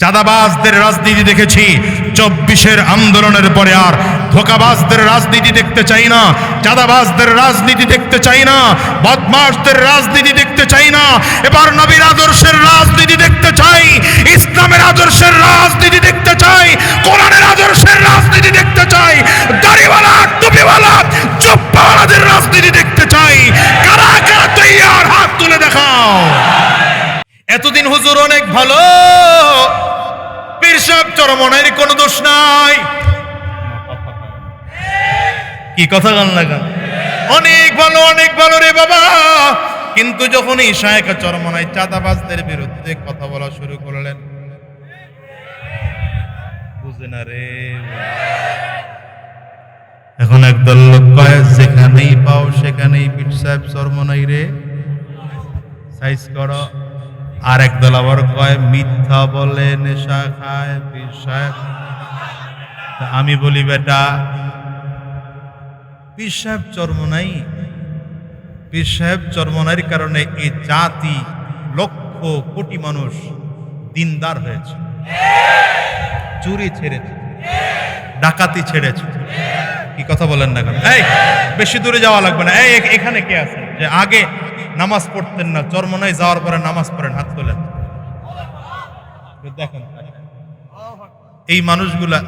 চাঁদাবাজদের রাজনীতি দেখেছি। চব্বিশের আন্দোলনের পরে আর ধোকাবাজদের রাজনীতি দেখতে চাই না, চাঁদাবাজদের রাজনীতি দেখতে চাই না বদমাসদের রাজনীতি দেখতে চাই না। এবার নবীর আদর্শের রাজনীতি দেখতে চাই, ইসলামের আদর্শের রাজনীতি দেখতে চাই, কোরআনের আদর্শের রাজনীতি দেখতে চাই। চরমনের কোনো দোষ নাই। কি কথা গান লাগা? অনেক ভালো অনেক ভালো রে বাবা। কিন্তু যখন এই চরমনায় চাঁদাবাজদের বিরুদ্ধে কথা বলা শুরু করলেন বুঝে না রে। এখন একদল লোক কয় যেখানেই পাও সেখানেই পীর সাহেব চরমনাই রে। সাইজ করো। আর একদল আবার কয়, মিথ্যা বলে নেশা খায় তা আমি বলি, বেটা সাহেব চর্ম নাই। পীর সাহেব চর্মনার কারণে এই জাতি লক্ষ কোটি মানুষ দিনদার হয়েছে। চুরি ছেড়েছে। ডাকাতি ছেড়েছে। কি কথা বলেন না কেন? এই, বেশি দূরে যাওয়া লাগবে না। এই, এখানে কে আছে? যে আগে নামাজ পড়তেন না চরমনায় যাওয়ার পরে নামাজ পড়েন, হাত তোলেন। দেখেন, এই মানুষগুলা,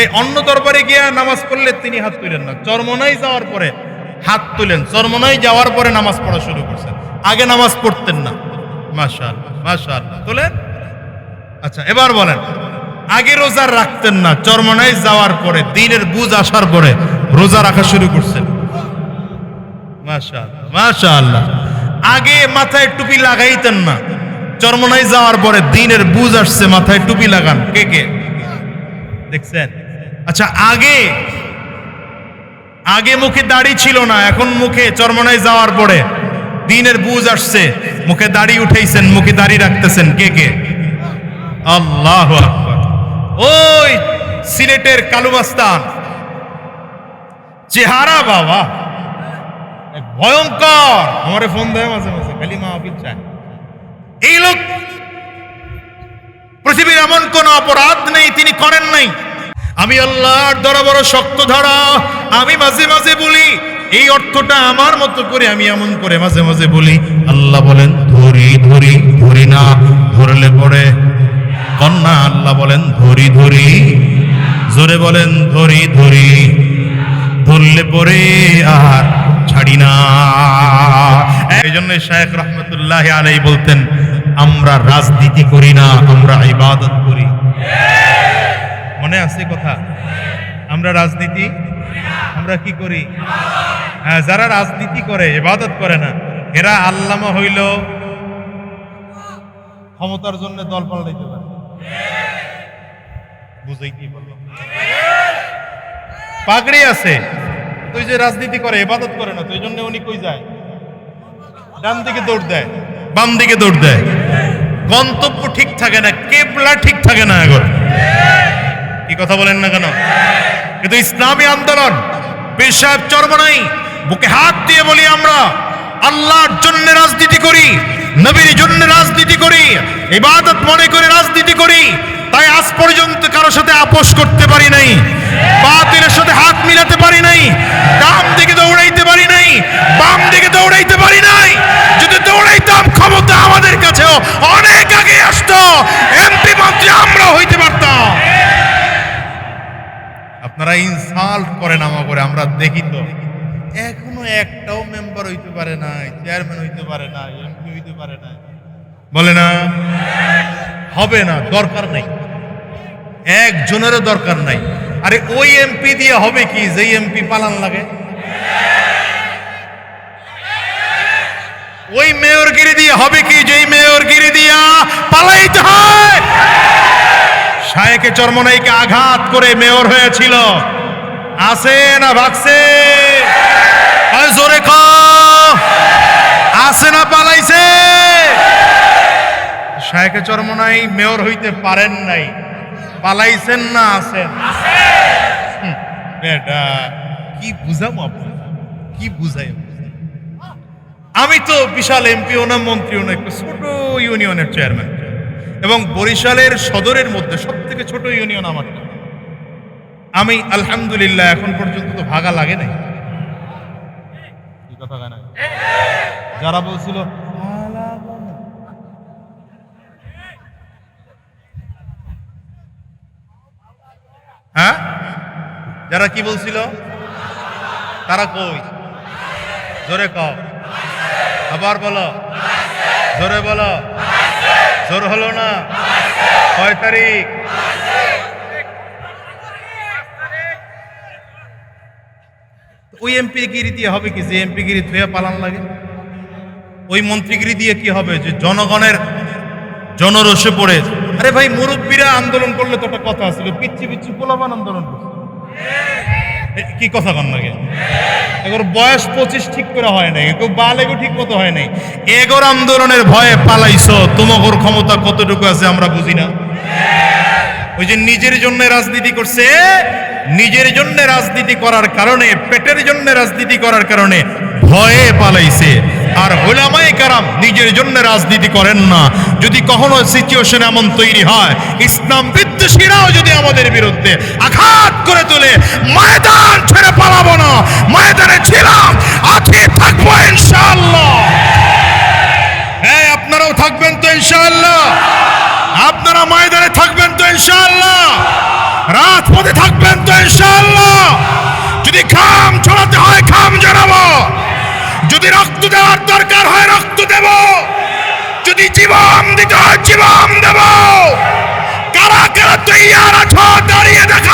এই অন্য দরবারে গিয়ে নামাজ পড়লে তিনি হাত তুলেন না। চরমনাই যাওয়ার পরে হাত তুলেন চরমনাই যাওয়ার পরে নামাজ পড়া শুরু করছেন। আগে নামাজ পড়তেন না। মাশাল মাশাল তোলেন? আচ্ছা এবার বলেন, আগে রোজা রাখতেন না চরমনাই যাওয়ার পরে, দিনের বুঝ আসার পরে রোজা রাখা শুরু করছেন। মাশাআল্লাহ মাশাআল্লাহ। আগে মাথায় টুপি লাগাইতেন না। চরমনাই যাওয়ার পরে দিনের বুঝ আসছে, মাথায় টুপি লাগান। কে কে? দেখছেন? আচ্ছা আগে আগে মুখে দাড়ি ছিল না, এখন মুখে চরমনায় যাওয়ার পরে দিনের বুঝ আসছে। মুখে দাড়ি উঠাইছেন, মুখে দাড়ি রাখতেছেন। কে কে? আল্লাহ ওই সিলেটের কালুমাস্তান চেহারা বাবা। ভয়ঙ্কর। আমারে ফোন দেয় মাঝে মাঝে। খালি মাহফিল চায় এই লোক, পৃথিবীর এমন কোন অপরাধ নেই, তিনি করেন নাই। আমি আল্লাহর দ্বারা বড় শক্ত ধরা, আমি মাঝে মাঝে বলি, এই অর্থটা আমার মতো করে আমি এমন করে মাঝে মাঝে বলি। আল্লাহ বলেন, ধরি ধরি ধরি না। ধরলে পরে কন্যা আল্লাহ বলেন, ধরি ধরি। জোরে বলেন, ধরি ধরি। ধরলে পরে আর ছাড়ি না। এই জন্য শেখ রহমতুল্লাহ আলাই বলতেন, আমরা রাজনীতি করি না, আমরা ইবাদত করি। মনে আছে কথা? আমরা রাজনীতি আমরা কি করি? হ্যাঁ যারা রাজনীতি করে, ইবাদত করে না, এরা আল্লামা হইল ক্ষমতার জন্য দল পাল্টাইতে পারে। কি বললাম? পাগড়ি আছে। তুই যে রাজনীতি করে ইবাদত করে না, তো এই জন্য উনি কই যায়? ডান দিকে দৌড় দেয়, বাম দিকে দৌড় দেয়। গন্তব্য ঠিক থাকে না, কেবলা ঠিক থাকে না এখন। কি কথা বলেন না কেন? কিন্তু ইসলামী আন্দোলন, পীর সাহেব চরমনাই, বুকে হাত দিয়ে বলি আমরা, আল্লাহর জন্য রাজনীতি করি, নবীর জন্য রাজনীতি করি, ইবাদত মনে করে রাজনীতি করি তাই আজ পর্যন্ত কারও সাথে আপোষ করতে পারি নাই। বাতিলের সাথে হাত মিলাতে পারি নাই। ডাম দিকে দৌড়াইতে পারি নাই। বাম দিকে দৌড়াইতে পারি নাই। যদি দৌড়াইতাম, ক্ষমতা আমাদের কাছেও অনেক আগে আসতো। এমপি মন্ত্রী আমরা হইতে পারতাম। আপনারা ইনসাল্ট করেন আমা করে আমরা দেখি তো। এখনও একটাও মেম্বার হইতে পারে নাই চেয়ারম্যান হইতে পারে না এমপি হইতে পারে না বলে না? হবে না, দরকার নাই। একজনেরও দরকার নাই। আরে ওই এমপি দিয়ে হবে কি? যেই এমপি পালান লাগে। ওই মেয়রগিরি দিয়ে হবে কি? যেই মেয়রগিরি দিয়া পালাইতে হয়। শায়েকে চরমনাইকে আঘাত করে মেয়র হয়েছিল। আছে না ভাগছে? জোরে ক। আছে না পালাইছে? শায়েকে চরমনাই মেয়র হইতে পারেন নাই। পালাইছেন না আছেন? বেটা কি বুঝাম আপনার কি বুঝাই আমি? তো বিশাল এমপিও না মন্ত্রীও না একটু ছোট ইউনিয়নের চেয়ারম্যান। এবং বরিশালের সদরের মধ্যে সব থেকে ছোট ইউনিয়ন আমার। আমি আলহামদুলিল্লাহ এখন পর্যন্ত তো ভাগা লাগে নাই। কথা যারা বলছিল হ্যাঁ যারা কি বলছিল? তারা কই? জোরে কও। আবার বলো। জোরে বলো। জোর হলো না? কয় তারিখ? ওই এমপি গিরি দিয়ে হবে কি? যে এমপি গিরি ধুয়ে পালান লাগে। ওই মন্ত্রীগিরি দিয়ে কি হবে? যে জনগণের জনরসে পড়ে। আরে ভাই, মুরব্বীরা আন্দোলন করলে তো একটা কথা ছিল পিচ্ছি পিচ্ছি পোলাপান আন্দোলন করছে। কি কথা কন লাগে এগোর বয়স পঁচিশ ঠিক করে হয় নাই কেউ বালেগো ঠিক মতো হয় নাই। এগোর আন্দোলনের ভয়ে পালাইছ, তোমাগোর ক্ষমতা কতটুকু আছে আমরা বুঝি না। ওই যে নিজের জন্য রাজনীতি করছে, নিজের জন্য রাজনীতি করার কারণে, পেটের জন্য রাজনীতি করার কারণে ভয়ে পালাইছে। আর হোলামাই কারাম নিজের জন্য রাজনীতি করেন না। যদি কখনো সিচুয়েশন এমন তৈরি হয়, ইসলাম বিদ্বেষীরাও যদি আমাদের বিরুদ্ধে আঘাত করে তোলে, ময়দান ছেড়ে পালাবো না। ময়দানে ছিলাম, আছি, থাকব ইনশাআল্লাহ। হ্যাঁ আপনারাও থাকবেন তো ইনশাআল্লাহ। আপনারা ময়দানে থাকবেন তো ইনশাআল্লাহ। রাজপথে থাকবেন তো ইনশাআল্লাহ। যদি খাম ছড়াতে হয় যদি রক্ত দেওয়ার দরকার হয়, রক্ত দেব। যদি জীবন দিতে হয়, জীবন দেব। কারা কারা তৈয়ার আছো, দাঁড়িয়ে দেখাও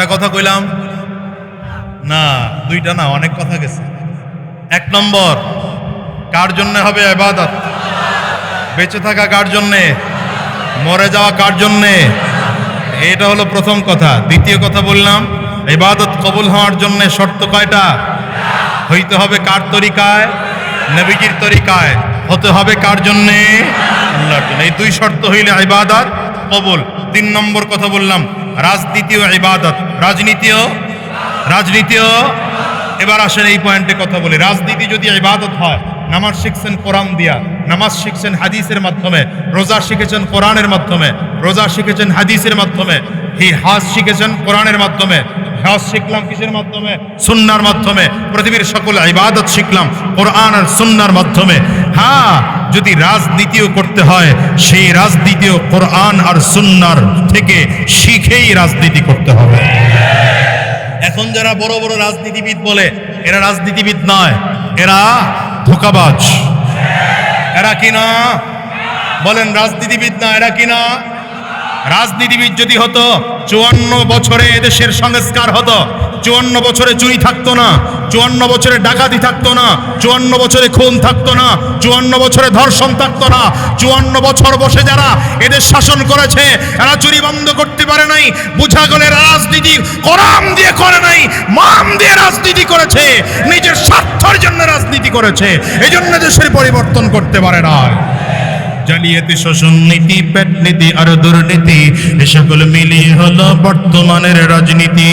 কয়টা কথা কইলাম? না, দুইটা না, অনেক কথা গেছে। এক নম্বর, কার জন্য হবে ইবাদত? বেঁচে থাকা কার জন্যে? মরে যাওয়া কার জন্যে? এটা হলো প্রথম কথা। দ্বিতীয় কথা বললাম, ইবাদত কবুল হওয়ার জন্য শর্ত কয়টা? হইতে হবে কার তরিকায়? নবীজির তরিকায়। হতে হবে কার জন্যে? আল্লাহর জন্য। এই দুই শর্ত হইলে ইবাদত কবুল। তিন নম্বর কথা বললাম রাজনীতি ও ইবাদত। রাজনীতিও রাজনীতিও এবার আসেন এই পয়েন্টে কথা বলি। রাজনীতি যদি ইবাদত হয়, নামাজ শিখছেন কোরআন দিয়া, নামাজ শিখছেন হাদিসের মাধ্যমে, রোজা শিখেছেন কোরআনের মাধ্যমে, রোজা শিখেছেন হাদিসের মাধ্যমে, হি হাজ শিখেছেন কোরআনের মাধ্যমে হজ শিখলাম কিসের মাধ্যমে? সুন্নার মাধ্যমে। পৃথিবীর সকল ইবাদত শিখলাম কোরআন আর সুন্নার মাধ্যমে। হ্যাঁ যদি রাজনীতিও করতে হয়, সেই রাজনীতিও কোরআন আর সুন্নার থেকে শিখেই রাজনীতি করতে হবে। এখন যারা বড় বড় রাজনীতিবিদ বলে, এরা রাজনীতিবিদ নয়, এরা ধোকাবাজ। এরা কি না? বলেন রাজনীতিবিদ না, এরা কি না? রাজনীতিবিদ যদি হতো, চুয়ান্ন বছরে এদেশের সংস্কার হতো, চুয়ান্ন বছরে চুরি থাকতো না, চুয়ান্ন বছরে ডাকাতি থাকতো না, চুয়ান্ন বছরে খুন থাকতো না, চুয়ান্ন বছরে ধর্ষণ থাকতো না, চুয়ান্ন বছর বসে যারা এদের শাসন করেছে এরা চুরি বন্ধ করতে পারে নাই, বুঝা গেলে রাজনীতি করাম দিয়ে করে নাই, মান দিয়ে রাজনীতি করেছে, নিজের স্বার্থের জন্য রাজনীতি করেছে এই জন্য দেশের পরিবর্তন করতে পারে না জালিয়াতি, শোষণ নীতি, পেট নীতি আর দুর্নীতি, এ সকল মিলিয়ে হলো বর্তমানের রাজনীতি।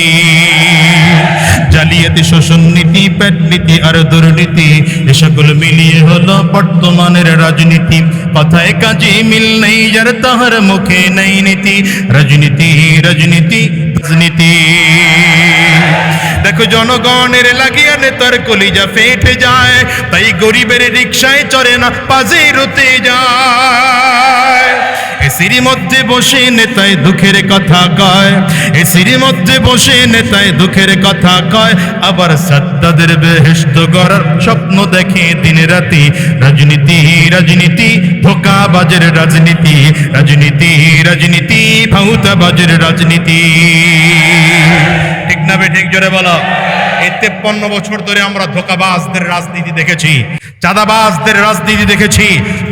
জালিয়াতি, শোষণ নীতি, পেট নীতি আর দুর্নীতি, এ সকল মিলিয়ে হলো বর্তমানের রাজনীতি। কথায় কাজে মিল নেই, যার তাহার মুখে নেই নীতি। রাজনীতি রাজনীতি রাজনীতি। দেখো জনগণের লাগিয়া নেতার কলিজা ফেটে যায়, তাই গরিবের রিক্সায় চড়ে না, পাজে রুতে যায়। এসির মধ্যে বসে নেতায় দুঃখের কথা কয়, এসির মধ্যে বসে নেতায় দুঃখের কথা কয়, আবার সাদ্দাদের বেহেস্ত করার স্বপ্ন দেখে দিনে রাতি, রাজনীতি রাজনীতি, ধোকাবাজের রাজনীতি রাজনীতি রাজনীতি, ভাউতাবাজের রাজনীতি। না ঠিক জোরে বলো। এই তেপ্পান্ন বছর ধরে আমরা ধোকাবাজদের রাজনীতি দেখেছি, চাঁদাবাজদের রাজনীতি দেখেছি।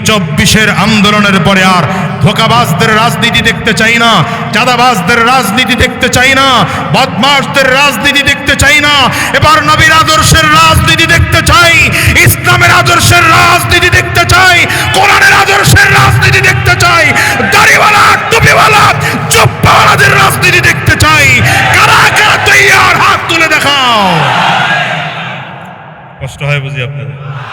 চব্বিশের আন্দোলনের পরে আর ধোকাবাজদের রাজনীতি দেখতে চাই না, চাঁদাবাজদের রাজনীতি দেখতে চাই না বদমাসদের রাজনীতি দেখতে চাই না। এবার নবীর আদর্শের রাজনীতি দেখতে চাই, ইসলামের আদর্শের রাজনীতি দেখতে চাই, কোরআনের আদর্শের রাজনীতি দেখতে চাই, দাড়িওয়ালা, টুপিওয়ালা, চপ্পাওয়ালাদের রাজনীতি দেখতে কষ্ট হয় বুঝি আপনাদের।